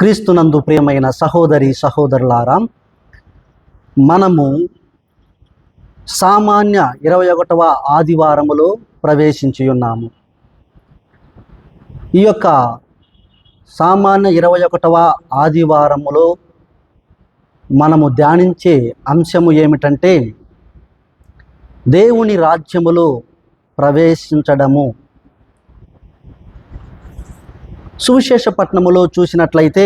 క్రీస్తునందు ప్రియమైన సహోదరి సహోదరులారా మనము సామాన్య ఇరవై ఒకటవ ఆదివారములో ప్రవేశించి ఉన్నాము. ఈ యొక్క సామాన్య ఇరవై ఒకటవ ఆదివారములో మనము ధ్యానించే అంశము ఏమిటంటే దేవుని రాజ్యములో ప్రవేశించడము. సువిశేషపట్నములో చూసినట్లయితే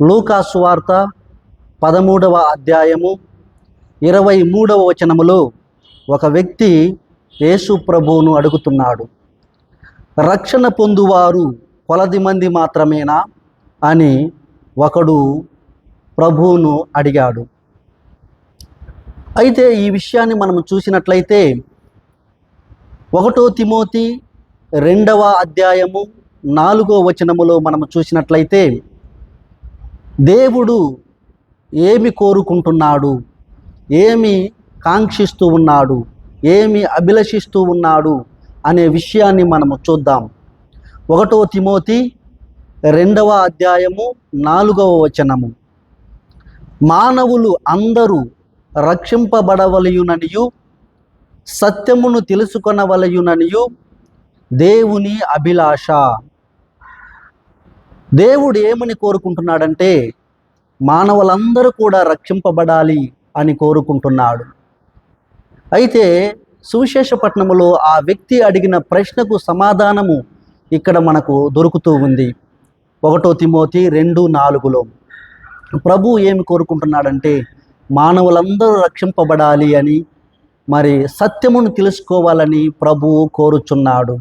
లూకాసు వార్త పదమూడవ అధ్యాయము ఇరవై మూడవ వచనములో ఒక వ్యక్తి యేసు ప్రభువును అడుగుతున్నాడు రక్షణ పొందువారు కొలది మంది మాత్రమేనా అని ఒకడు ప్రభువును అడిగాడు. అయితే ఈ విషయాన్ని మనం చూసినట్లయితే ఒకటో తిమోతి రెండవ అధ్యాయము నాలుగో వచనములో మనం చూసినట్లయితే దేవుడు ఏమి కోరుకుంటున్నాడు ఏమి కాంక్షిస్తూ ఉన్నాడు ఏమి అభిలషిస్తూ ఉన్నాడు అనే విషయాన్ని మనము చూద్దాం. ఒకటో తిమోతి రెండవ అధ్యాయము నాలుగవ వచనము. మానవులు అందరూ రక్షింపబడవలయుననియు సత్యమును తెలుసుకొనవలయుననియు దేవుని అభిలాష. దేవుడు ఏమని కోరుకుంటున్నాడంటే మానవులందరూ కూడా రక్షింపబడాలి అని కోరుకుంటున్నాడు. అయితే సువిశేషపట్నములో ఆ వ్యక్తి అడిగిన ప్రశ్నకు సమాధానము ఇక్కడ మనకు దొరుకుతూ ఉంది. ఒకటో తిమోతి రెండు నాలుగులో ప్రభు ఏమి కోరుకుంటున్నాడంటే మానవులందరూ రక్షింపబడాలి అని మరి సత్యమును తెలుసుకోవాలని ప్రభువు కోరుచున్నాడు.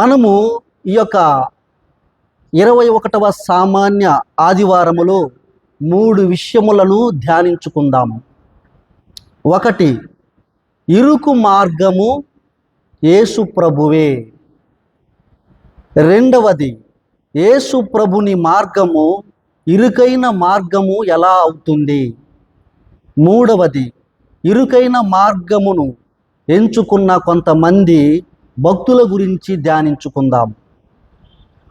మనము ఈ యొక్క ఇరవై ఒకటవ సామాన్య ఆదివారములో మూడు విషయములను ధ్యానించుకుందాము. ఒకటి ఇరుకు మార్గము యేసు ప్రభువే. రెండవది యేసు ప్రభుని మార్గము ఇరుకైన మార్గము ఎలా అవుతుంది? మూడవది ఇరుకైన మార్గమును ఎంచుకున్న కొంతమంది భక్తుల గురించి ధ్యానించుకుందాం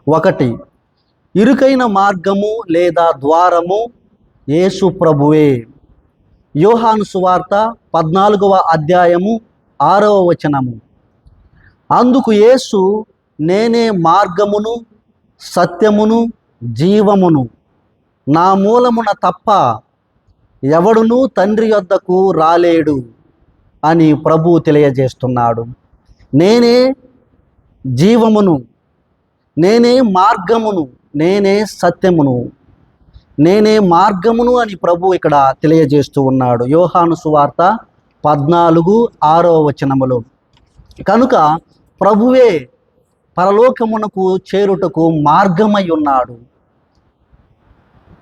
ఒకటి ఇరుకైన మార్గము లేదా ద్వారము యేసు ప్రభువే. యోహాను సువార్త పద్నాలుగవ అధ్యాయము ఆరవ వచనము. అందుకు యేసు నేనే మార్గమును సత్యమును జీవమును. నా మూలమున తప్ప ఎవడునూ తండ్రి యొద్దకు రాలేడు అని ప్రభు తెలియజేస్తున్నాడు. నేనే జీవమును నేనే మార్గమును నేనే సత్యమును నేనే మార్గమును అని ప్రభు ఇక్కడ తెలియజేస్తూ ఉన్నాడు. యోహాను సువార్త పద్నాలుగు ఆరో వచనములు. కనుక ప్రభువే పరలోకమునకు చేరుటకు మార్గమై ఉన్నాడు.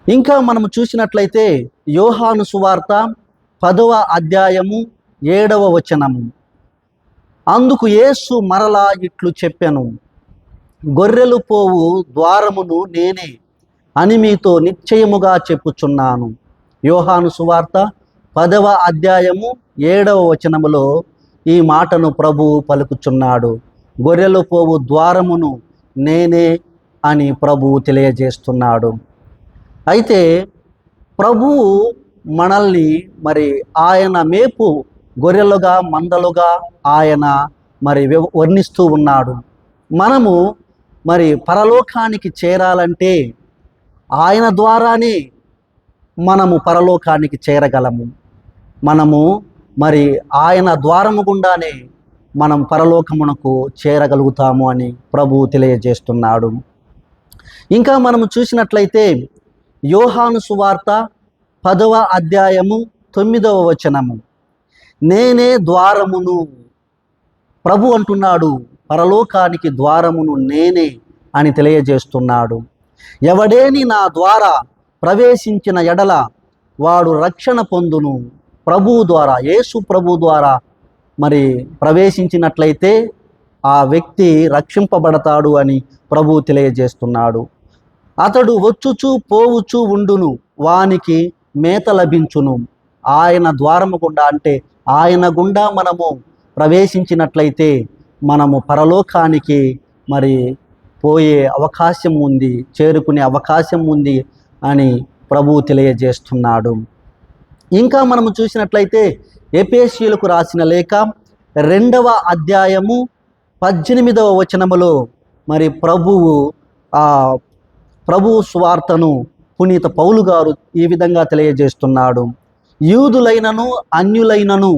ఇంకా మనము చూసినట్లయితే యోహాను సువార్త పదవ అధ్యాయము ఏడవ వచనము. అందుకు యేసు మరలా ఇట్లు చెప్పాను గొర్రెలు పోవు ద్వారమును నేనే అని మీతో నిశ్చయముగా చెప్పుచున్నాను. యోహాను సువార్త పదవ అధ్యాయము ఏడవ వచనములో ఈ మాటను ప్రభువు పలుకుచున్నాడు. గొర్రెలు పోవు ద్వారమును నేనే అని ప్రభువు తెలియజేస్తున్నాడు. అయితే ప్రభువు మనల్ని మరి ఆయన మేపు గొర్రెలుగా మందలుగా ఆయన మరి వివ- వర్ణిస్తూ ఉన్నాడు. మనము మరి పరలోకానికి చేరాలంటే ఆయన ద్వారానే మనము పరలోకానికి చేరగలము. మనము మరి ఆయన ద్వారము గుండానే మనం పరలోకమునకు చేరగలుగుతాము అని ప్రభువు తెలియజేస్తున్నాడు. ఇంకా మనము చూసినట్లయితే యోహాను సువార్త పదవ అధ్యాయము తొమ్మిదవ వచనము. నేనే ద్వారమును ప్రభు అంటున్నాడు. పరలోకానికి ద్వారమును నేనే అని తెలియజేస్తున్నాడు. ఎవడేని నా ద్వారా ప్రవేశించిన ఎడల వాడు రక్షణ పొందును. ప్రభు ద్వారా యేసు ప్రభు ద్వారా మరి ప్రవేశించినట్లయితే ఆ వ్యక్తి రక్షింపబడతాడు అని ప్రభు తెలియజేస్తున్నాడు. అతడు వచ్చుచు పోవుచు ఉండును వానికి మేత లభించును. ఆయన ద్వారము గుండా అంటే ఆయన గుండా మనము ప్రవేశించినట్లయితే మనము పరలోకానికి మరి పోయే అవకాశం ఉంది చేరుకునే అవకాశం ఉంది అని ప్రభువు తెలియజేస్తున్నాడు. ఇంకా మనము చూసినట్లయితే ఎపేషియులకు రాసిన లేఖ రెండవ అధ్యాయము పద్దెనిమిదవ వచనములో మరి ప్రభువు ఆ ప్రభువు స్వార్తను పునీత పౌలు గారు ఈ విధంగా తెలియజేస్తున్నాడు. యూదులైనను అన్యులైనను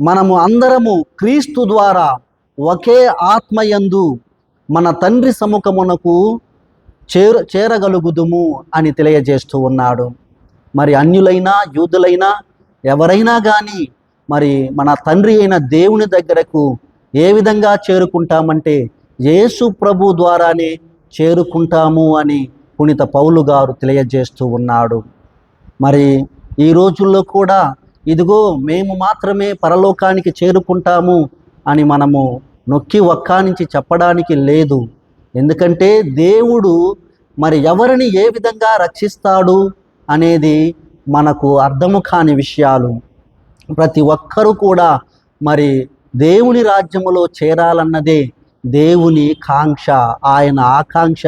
మనము అందరము క్రీస్తు ద్వారా ఒకే ఆత్మయందు మన తండ్రి సముఖమునకు చేర చేరగలుగుదుము అని తెలియజేస్తూ ఉన్నాడు. మరి అన్యులైనా యూదులైనా ఎవరైనా కానీ మరి మన తండ్రి అయిన దేవుని దగ్గరకు ఏ విధంగా చేరుకుంటామంటే యేసు ప్రభు ద్వారానే చేరుకుంటాము అని పునీత పౌలు గారు తెలియజేస్తూ ఉన్నాడు. మరి ఈ రోజుల్లో కూడా ఇదిగో మేము మాత్రమే పరలోకానికి చేరుకుంటాము అని మనము నొక్కి ఒక్కానించి చెప్పడానికి లేదు. ఎందుకంటే దేవుడు మరి ఎవరిని ఏ విధంగా రక్షిస్తాడు అనేది మనకు అర్థము కాని విషయాలు. ప్రతి ఒక్కరూ కూడా మరి దేవుని రాజ్యములో చేరాలన్నదే దేవుని కాంక్ష ఆయన ఆకాంక్ష.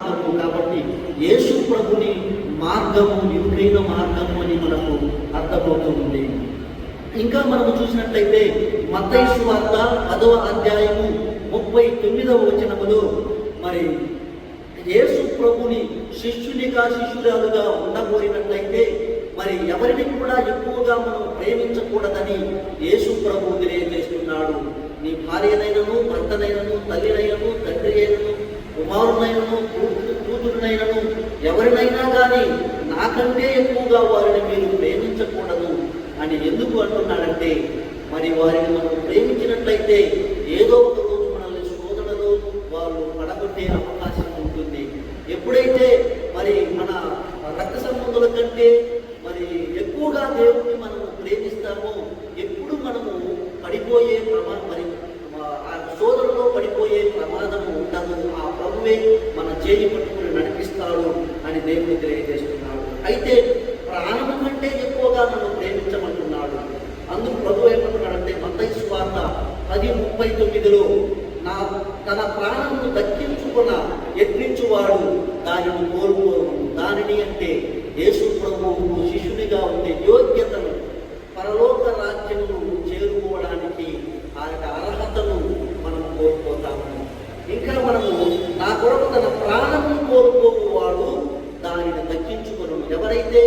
కాబట్టి యేసు ప్రభుని మార్గము ఇరుకైన మార్గము అని మనకు అర్థమవుతుంది. ఇంకా మనము చూసినట్లయితే మతైసు వార్త పదవ అధ్యాయము ముప్పై తొమ్మిదవ వచనములో మరి యేసు ప్రభుని శిష్యునిగా శిష్యురాలుగా ఉండబోయినట్లయితే మరి ఎవరిని కూడా ఎక్కువగా మనం ప్రేమించకూడదని యేసు ప్రభు తెలియజేస్తున్నాడు. నీ భార్యనైనను భర్తనైనను తల్లినైనను తండ్రి అయినను కుమారునైనను కూతు- కూతురునైనను ఎవరినైనా కానీ నాకంటే ఎక్కువగా వారిని మీరు ప్రేమించకూడదు అని ఎందుకు అంటున్నాడంటే మరి వారిని మనం ప్రేమించినట్లయితే ఏదో ఒక రోజు మనల్ని శోధనలో వాళ్ళు పడగొట్టే అవకాశం ఉంటుంది. ఎప్పుడైతే మరి మన రక్త సంబంధుల కంటే మరి ఎక్కువగా దేవుడిని మనము ప్రేమిస్తామో ఎప్పుడు మనము పడిపోయే ప్రమా మరి ఆ సోదరులో పడిపోయే ప్రమాదం ఉండదు ఆ ప్రభువే మన చేయి పట్టుకుని నడిపిస్తాడు అని దేవుడు తెలియజేస్తున్నాడు అయితే ప్రాణం కంటే ఎక్కువగా నన్ను ప్రేమించమంటున్నాడు అందుకు ప్రభు ఏమంటున్నాడంటే మత్తయి స్వార్త పది ముప్పై తొమ్మిదిలో నా తన ప్రాణమును దక్కించుకున్న యత్నించువాడు దానిని కోరుకోరు దానిని అంటే యేసు ప్రభువు శిష్యునిగా ఉండే యోగ్యతను పరలోక రాజ్యమును చేరుకోవడానికి ఆ యొక్క అర్హతను మనం కోల్పోతాము. ఇంకా మనము నా కొరకు తన ప్రాణమును కోరుకోవాడు దానిని దక్కించుకును ఎవరైతే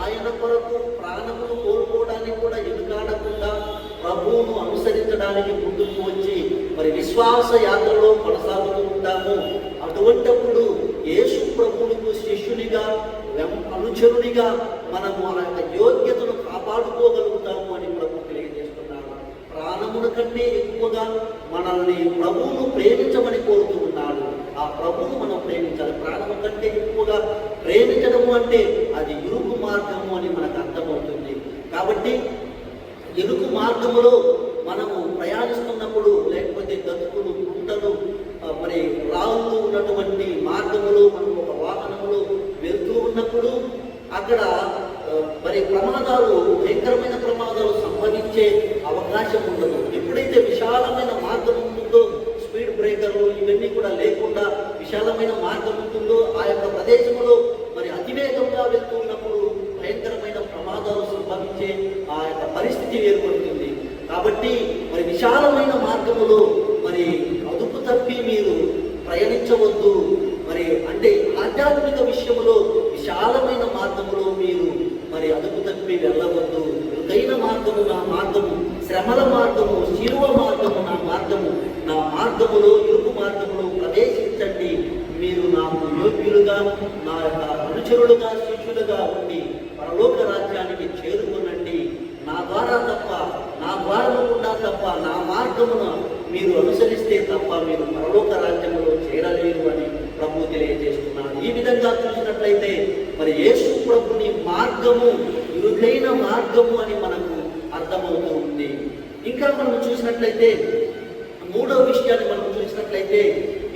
ఆయన కొరకు ప్రాణమును కోల్పోవడానికి కూడా ఎదుకాడకుండా ప్రభువును అనుసరించడానికి ముందుకు వచ్చి మరి విశ్వాస యాత్రలో కొనసాగుతూ ఉంటాము. అటువంటప్పుడు యేసు ప్రభువులకు శిష్యునిగా వెం- అనుచరునిగా మనము అలాంటి యోగ్యతను కాపాడుకోగలుగుతాము అని ప్రభు తెలియజేస్తున్నాడు ప్రాణముల కంటే ఎక్కువగా మనల్ని ప్రభువును ప్రేమించమని కోరుతూ ఉన్నాడు. ఆ ప్రభువును మనం ప్రేమించాలి. ప్రాణము కంటే ఎక్కువగా ప్రేమించడము అంటే అది ఇరుకు మార్గము అని మనకు అర్థమవుతుంది కాబట్టి ఇరుకు మార్గములో మనము ప్రయాణిస్తున్నప్పుడు లేకపోతే గతుకులు గుంటలు మరి రాళ్ళు ఉన్నటువంటి మార్గములో మనం ఒక వాహనములో వెళ్తూ ఉన్నప్పుడు అక్కడ ఆ, మరి ప్రమాదాలు భయంకరమైన ప్రమాదాలు సంభవించే అవకాశం ఉండదు ఎప్పుడైతే విశాలమైన మార్గం ఉంటుందో స్పీడ్ బ్రేకర్లు ఇవన్నీ కూడా లేకుండా విశాలమైన మార్గం ఉంటుందో ఆ యొక్క ప్రదేశంలో మరి అతివేగంగా వెళ్తూ ఉన్నప్పుడు భయంకరమైన ప్రమాదాలు సంభవించే ఆ యొక్క పరిస్థితి ఏర్పడుతుంది కాబట్టి మరి విశాలమైన మార్గములో మరి అదుపు తప్పి మీరు ప్రయాణించవద్దు మరి అంటే ఆధ్యాత్మిక విషయంలో విశాలమైన మార్గములో మీరు మరి అదుపు తప్పి వెళ్ళవద్దు. ఇరుకైన మార్గము నా మార్గము శ్రమల మార్గము శిలువ మార్గము నా మార్గము. నా మార్గములో ఇరుకు మార్గములో ప్రవేశించండి. మీరు నాకు యోగ్యులుగా నా యొక్క అనుచరులుగా శిష్యులుగా ఉండి పరలోక రాజ్యానికి చేరుకునండి నా ద్వారా తప్ప నా ద్వారము గుండా తప్ప నా మార్గమును మీరు అనుసరిస్తే తప్ప మీరు పరలోక రాజ్యంలో చేరలేరు అని ప్రభు తెలియజేస్తున్నాడు ఈ విధంగా చూసినట్లయితే మరి యేసు ప్రభుని మార్గము ఇరుకైన మార్గము అని మనకు అర్థమవుతూ ఉంది. ఇంకా మనం చూసినట్లయితే మూడో విషయాన్ని మనం చూసినట్లయితే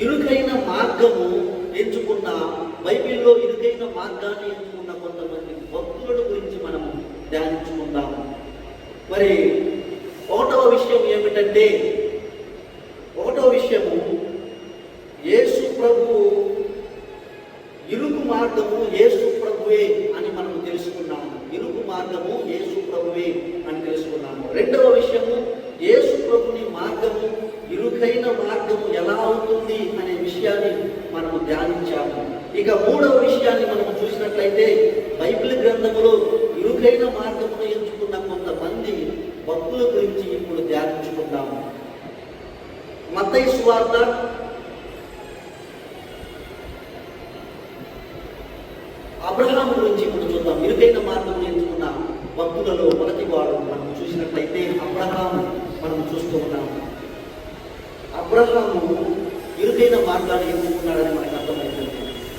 ఇరుకైన మార్గము ఎంచుకున్న బైబిల్లో ఇరుకైన మార్గాన్ని ఎంచుకున్న కొంతమంది భక్తుల గురించి మనము ధ్యానించుకుందాము మరి ఒకటవ విషయం ఏమిటంటే ఒకటో విషయము యేసు ప్రభు ఇరుకు మార్గము యేసు ప్రభువే అని మనం తెలుసుకున్నాము ఇరుకు మార్గము యేసు ప్రభువే అని తెలుసుకున్నాము. రెండవ విషయము యేసు ప్రభుని మార్గము ఇరుకైన మార్గము ఎలా అవుతుంది అనే విషయాన్ని మనము ధ్యానించాము. ఇక మూడవ విషయాన్ని మనం చూసినట్లయితే బైబిల్ గ్రంథములో ఇరుకైన మార్గమును ఎంచుకున్న కొంతమంది భక్తుల గురించి ఇప్పుడు ధ్యానించుకుందాము. మత్తయి వార్త అబ్రహాం గురించి ఇప్పుడు చూద్దాం ఇరుకైన మార్గం ఎంచుకున్న భక్తులలో మొదటి వాడు మనం చూసినట్లయితే అబ్రహాం మనం చూస్తూ ఉన్నాము అబ్రహాము ఇరుకైన మార్గాన్ని ఎంచుకున్నాడని మనకు అర్థమవుతుంది.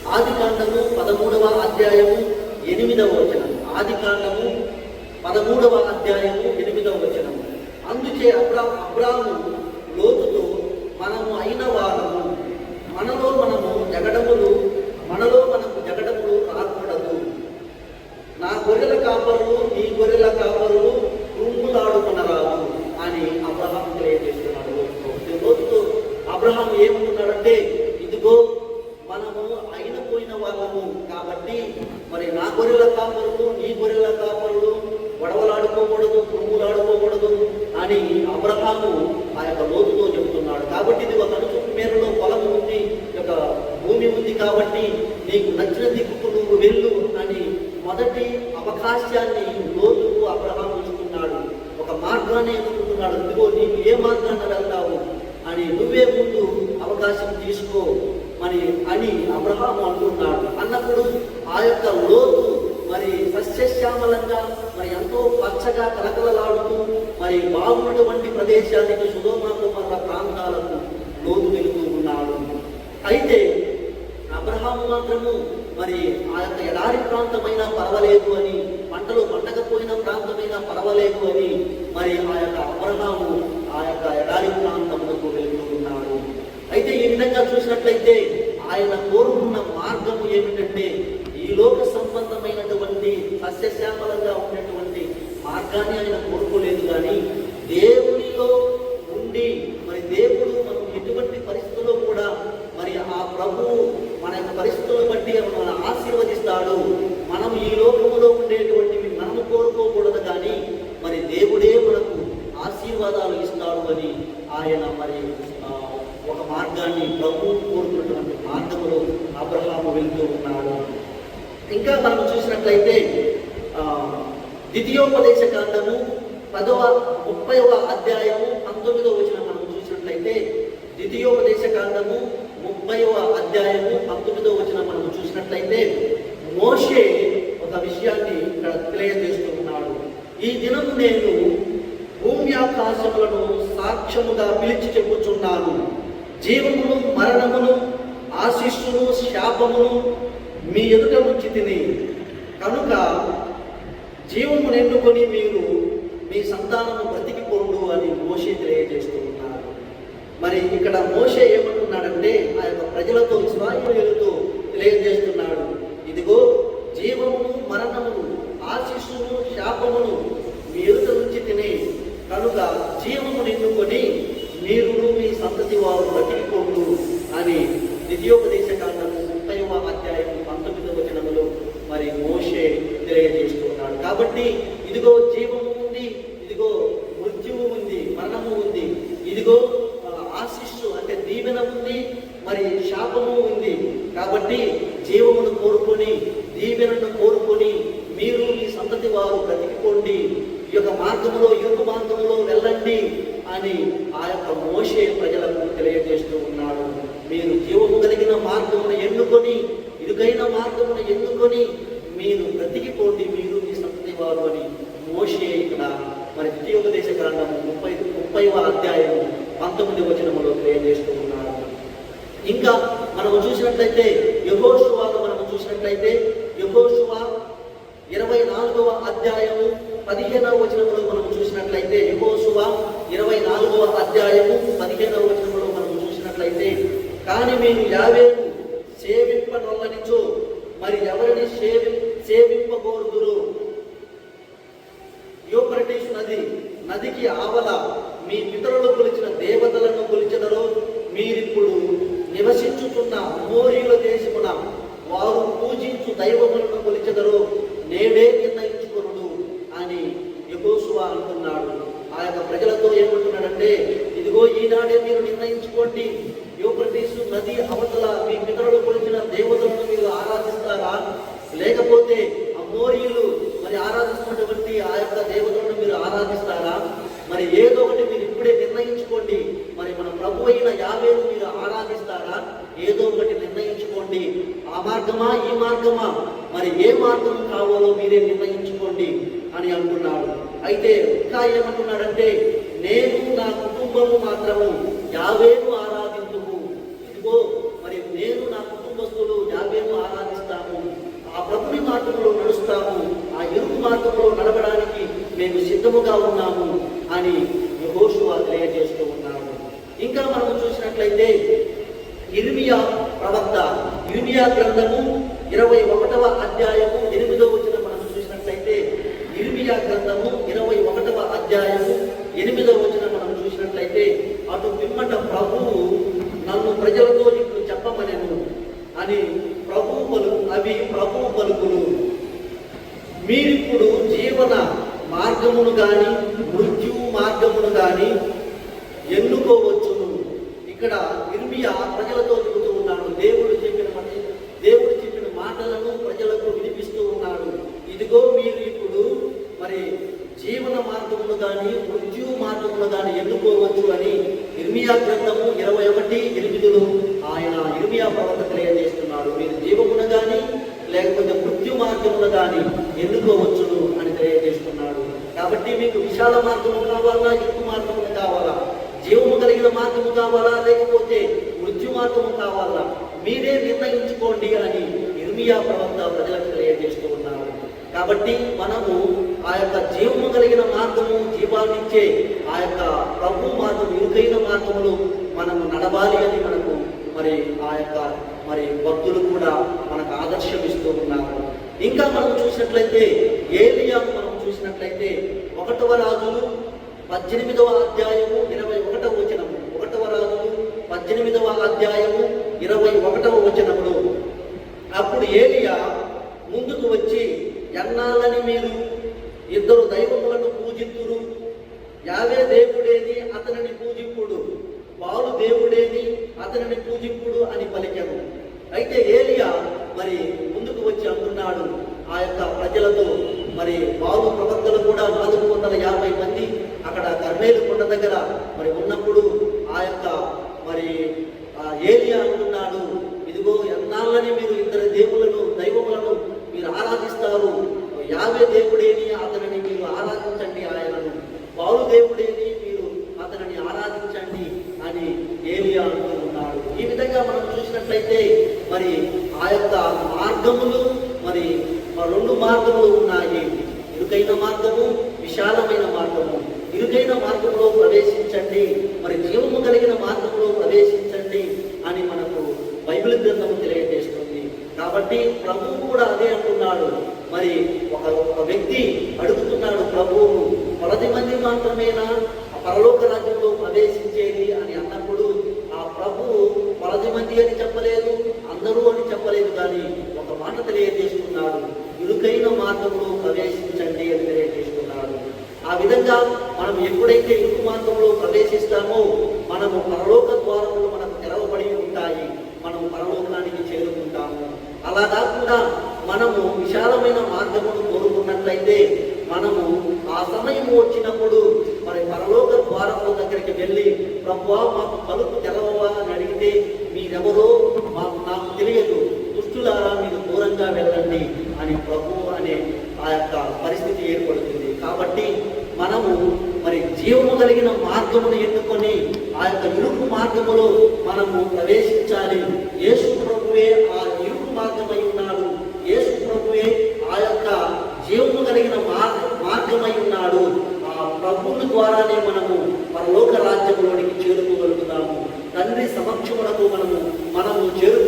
ఆది కాండము పదమూడవ అధ్యాయము ఎనిమిదవ వచనం. ఆది కాండము పదమూడవ అధ్యాయము ఎనిమిదవ వచనం. అందుచే అబ్రా అబ్రాము లోతుతో మనము అయిన వారము మనలో మనము జగడములు నిజంగా చూసినట్లయితే ఆయన కోరుకున్న మార్గము ఏమిటంటే ఈ లోక సంబంధమైనటువంటి సస్యశ్యామలంగా ఉన్నటువంటి మార్గాన్ని ఆయన కోరుకోలేదు కానీ దేవుడు కాండము ముప్పైవ అధ్యాయము పంతొమ్మిదో వచ్చిన మనం చూసినట్లయితే మోషే ఒక విషయాన్ని ఇక్కడ తెలియజేస్తున్నాడు. ఈ దినం నేను భూమి ఆకాశములను సాక్ష్యముగా పిలిచి చెప్పుచున్నాను. జీవమును మరణమును ఆశిస్సును శాపమును మీ ఎదుట ఉంచి తిని. కనుక జీవమును ఎన్నుకొని మీరు మీ సంతానము బ్రతికిపోండు అని మోషే తెలియజేస్తున్నారు మరి ఇక్కడ మోసే ఏమంటున్నాడంటే ఆ యొక్క ప్రజలతో ఇస్రాయిలుతో తెలియజేస్తున్నాడు. ఇదిగో జీవమును మరణమును ఆశిస్సును శాపమును మీ ఎదుట నుంచి తిని. కనుక జీవము నిన్నుకొని మీరు మీ సంతతి వారు బతికిపోదు అని ద్వితీయోపదేశ కాండము ముప్పై అధ్యాయం పంతొమ్మిదవ జనములు మరి మోషే తెలియజేస్తున్నాడు. కాబట్టి ఇదిగో జీవం యహోశువ ఇరవై నాలుగవ అధ్యాయము పదిహేనవ వచనంలో మనం చూసినట్లయితే యహోశువ ఇరవై నాలుగవ అధ్యాయము పదిహేనవ వచనంలో మనం చూసినట్లయితే కానీ మీరు సేవింప సేవింపనొల్లనిచో మరి ఎవరిని సేవి సేవింపకూడదురు యూపరటీస్ నది నదికి ఆవల మీ పితరులు కొలిచిన దేవతలను కొలిచినరు మీరిప్పుడు నివసించుతున్న మోరియు దైవములను కొలిచదరు నేనే నిర్ణయించుకునుడు అని యహోసువా అనుకున్నాడు. ఆ యొక్క ప్రజలతో ఏమంటున్నాడంటే ఇదిగో ఈనాడే మీరు నిర్ణయించుకోండి. యూప్రటీస్ నది అవతల మీ పితరులు కొలిచిన దేవతలను మీరు ఆరాధిస్తారా? లేకపోతే అమ్మోరియులు మరి ఆరాధి ఏమనుకున్నాడంటే ఎనిమిదవ వచ్చిన మనం చూసినట్లయితే అటు పిమ్మట ప్రభువు నన్ను ప్రజలతో ఇప్పుడు చెప్పమనేను. అని ప్రభువు పలు అవి ప్రభువు పలుకులు. మీరిప్పుడు జీవన మార్గమును కానీ జీవము మార్గము కావాలా? లేకపోతే మృత్యు మార్గము కావాలా? మీరే నిర్ణయించుకోండి అని ఇర్మియా ప్రవక్త ప్రజలకు తెలియజేస్తూ ఉన్నారు. కాబట్టి మనము ఆ యొక్క జీవము కలిగిన మార్గము జీవాన్నిచ్చే ఆ యొక్క ప్రభు మార్గం ఇరుకైన మార్గములు మనము నడవాలి అని మనకు మరి ఆ యొక్క మరి భక్తులు కూడా మనకు ఆదర్శం ఇస్తూ ఉన్నారు. ఇంకా మనం చూసినట్లయితే ఏలియాను మనం చూసినట్లయితే ఒకటవ రాజులు పద్దెనిమిదవ అధ్యాయము ఇరవై ఒకటవ పద్దెనిమిదవ అధ్యాయము ఇరవై ఒకటవ వచ్చినప్పుడు అప్పుడు ఏలియా ముందుకు వచ్చి ఎన్నాళ్ళని మీరు ఇద్దరు దైవములను పూజిత్తురు యావే దేవుడేని అతనిని పూజింపుడు? వారు దేవుడేని అతనిని పూజింపుడు? అని పలికాను. అయితే ఏలియా మరి ముందుకు వచ్చి అంటున్నాడు ఆ యొక్క ప్రజలతో మరి వారు ప్రవక్తలు కూడా నాలుగు వందల యాభై మంది అక్కడ కర్మేలు కొండ దగ్గర మరి ఉన్నప్పుడు ఆ యొక్క మరి ఆ ఏలియా అంటున్నాడు ఇదిగో ఎన్నాళ్ళని మీరు ఇద్దరు దేవులను దైవములను మీరు ఆరాధిస్తారు యావే దేవుడేని అతనిని మీరు ఆరాధించండి ఆయనను బాలు దేవుడేని మీరు అతనిని ఆరాధించండి అని ఏలియా అంటూ ఉన్నాడు ఈ విధంగా మనం చూసినట్లయితే మరి ఆ యొక్క మార్గములు మరి ఆ రెండు మార్గములు ఉన్నాయి ఇరుకైన మార్గము విశాలమైన మార్గము ఇరుకైన మార్గంలో ప్రవేశించండి మరి జీవము కలిగిన మార్గంలో ప్రవేశించండి అని మనకు బైబిల్ గ్రంథము తెలియజేస్తుంది కాబట్టి ప్రభువు కూడా అదే అంటున్నాడు. మరి ఒక ఒక వ్యక్తి అడుగుతున్నాడు ప్రభువు పలది మంది మాత్రమేనా? ఆ పరలోక రాజ్యంలో ప్రవేశించేది? అని అన్నప్పుడు ఆ ప్రభువు పలది మంది అని చెప్పలేదు అందరూ అని చెప్పలేదు కానీ ఒక మాట తెలియజేస్తున్నాడు. ఇరుకైన మార్గంలో ప్రవేశించండి అని తెలియజేస్తున్నాడు. ఆ విధంగా మనం ఎప్పుడైతే ఇరుకు మార్గంలో ప్రవేశిస్తామో మనము పరలోక ద్వారములు మనకు తెరవబడి ఉంటాయి మనం పరలోకానికి చేరుకుంటాము అలా కాకుండా మనము విశాలమైన మార్గమును కోరుకున్నట్లయితే మనము ఆ సమయం వచ్చినప్పుడు మరి పరలోక ద్వారముల దగ్గరికి వెళ్ళి ప్రభు మాకు తలుపు తెలవాలని అడిగితే మీరెవరో మాకు నాకు తెలియదు. దుష్టులారా మీరు దూరంగా వెళ్ళండి అని ప్రభు అనే ఆ యొక్క పరిస్థితి ఏర్పడుతుంది. కాబట్టి మనము మరి జీవము కలిగిన మార్గమును ఎన్నుకొని ఆ యొక్క ఇరుకు మార్గములో మనము ప్రవేశించాలి. యేసు ప్రభువే ఆ మార్గమై ఉన్నాడు. యేసు ప్రభువే ఆ యొక్క జీవము కలిగిన మార్గ మార్గమై ఉన్నాడు. ఆ ప్రభువుల ద్వారానే మనము పరలోక రాజ్యంలోనికి చేరుకోగలుగుతాము. తండ్రి సమక్షమునకు మనము మనము చేరు